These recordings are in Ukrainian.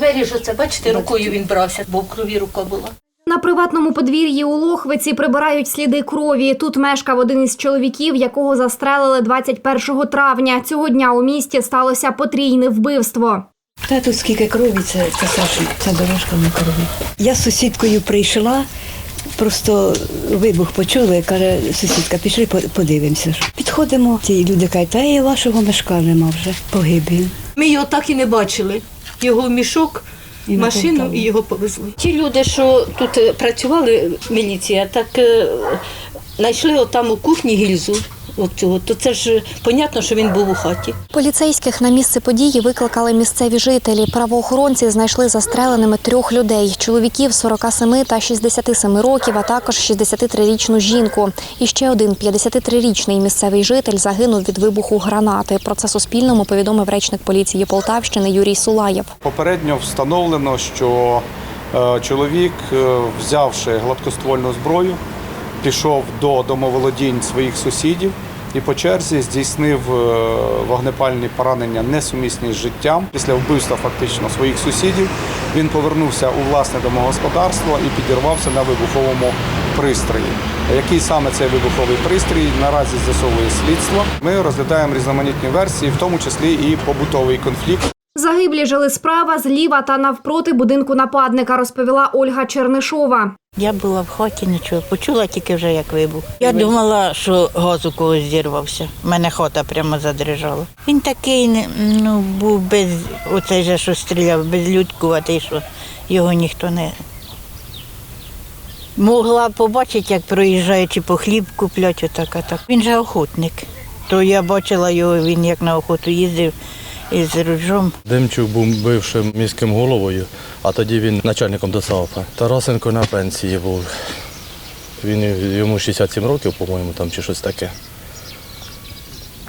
Двері ж оце, бачите, рукою він брався, бо в крові рука була. На приватному подвір'ї у Лохвиці прибирають сліди крові. Тут мешкав один із чоловіків, якого застрелили 21 травня. Цього дня у місті сталося потрійне вбивство. Та тут скільки крові, це, це страшно, це дорожка на крові. Я з сусідкою прийшла, просто вибух почули, каже сусідка, пішли по- подивимося. Підходимо, ці люди кажуть, та і вашого мешка нема вже, погиб він. Ми його так і не бачили. Його в мішок, І машину і його повезли. Ті люди, що тут е, працювали, міліція, так е, знайшли отам у кухні гільзу. От цього, то це ж понятно, що він був у хаті. Поліцейських на місце події викликали місцеві жителі. Правоохоронці знайшли застреленими трьох людей: чоловіків 47 та 67 років, а також 63-річну жінку. І ще один 53-річний місцевий житель загинув від вибуху гранати. Про це Суспільному повідомив речник поліції Полтавщини Юрій Сулаєв. Попередньо встановлено, що е, чоловік, е, взявши гладкоствольну зброю, пішов до домоволодінь своїх сусідів і по черзі здійснив е, вогнепальні поранення несумісні з життям. Після вбивства фактично своїх сусідів він повернувся у власне домогосподарство і підірвався на вибуховому пристрої. Який саме цей вибуховий пристрій наразі з'ясовує слідство. Ми розглядаємо різноманітні версії, в тому числі і побутовий конфлікт. Загиблі жили справа, зліва та навпроти будинку нападника, розповіла Ольга Чернишова. Я була в хаті, нічого, почула тільки вже як вибух. Я думала, що газ у когось зірвався. У мене хата прямо задрижала. Він такий ну, був без оцей же, що стріляв, безлюдкуватий, що його ніхто не. Могла побачити, як проїжджаючи по хліб куплять, отак, а так. Він же охотник. То я бачила його, він як на охоту їздив із ружом. Демчук був бившим міським головою, а тоді він начальником ДОСААФ. Тарасенко на пенсії був. Він йому 67 років, по-моєму, там чи щось таке.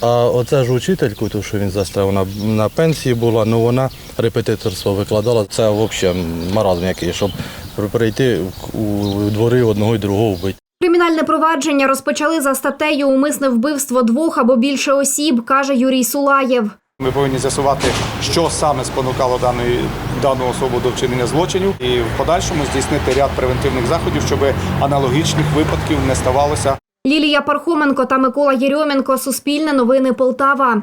А оце ж учительку, ту, що він застряв, вона на пенсії була, ну вона репетиторство викладала. Це взагалі маразм який, щоб прийти у двори одного і другого вбити. Кримінальне провадження розпочали за статтею Умисне вбивство двох або більше осіб, каже Юрій Сулаєв. Ми повинні з'ясувати, що саме спонукало даної, дану особу до вчинення злочинів, і в подальшому здійснити ряд превентивних заходів, щоб аналогічних випадків не ставалося. Лілія Пархоменко та Микола Єрьоменко. Суспільне новини Полтава.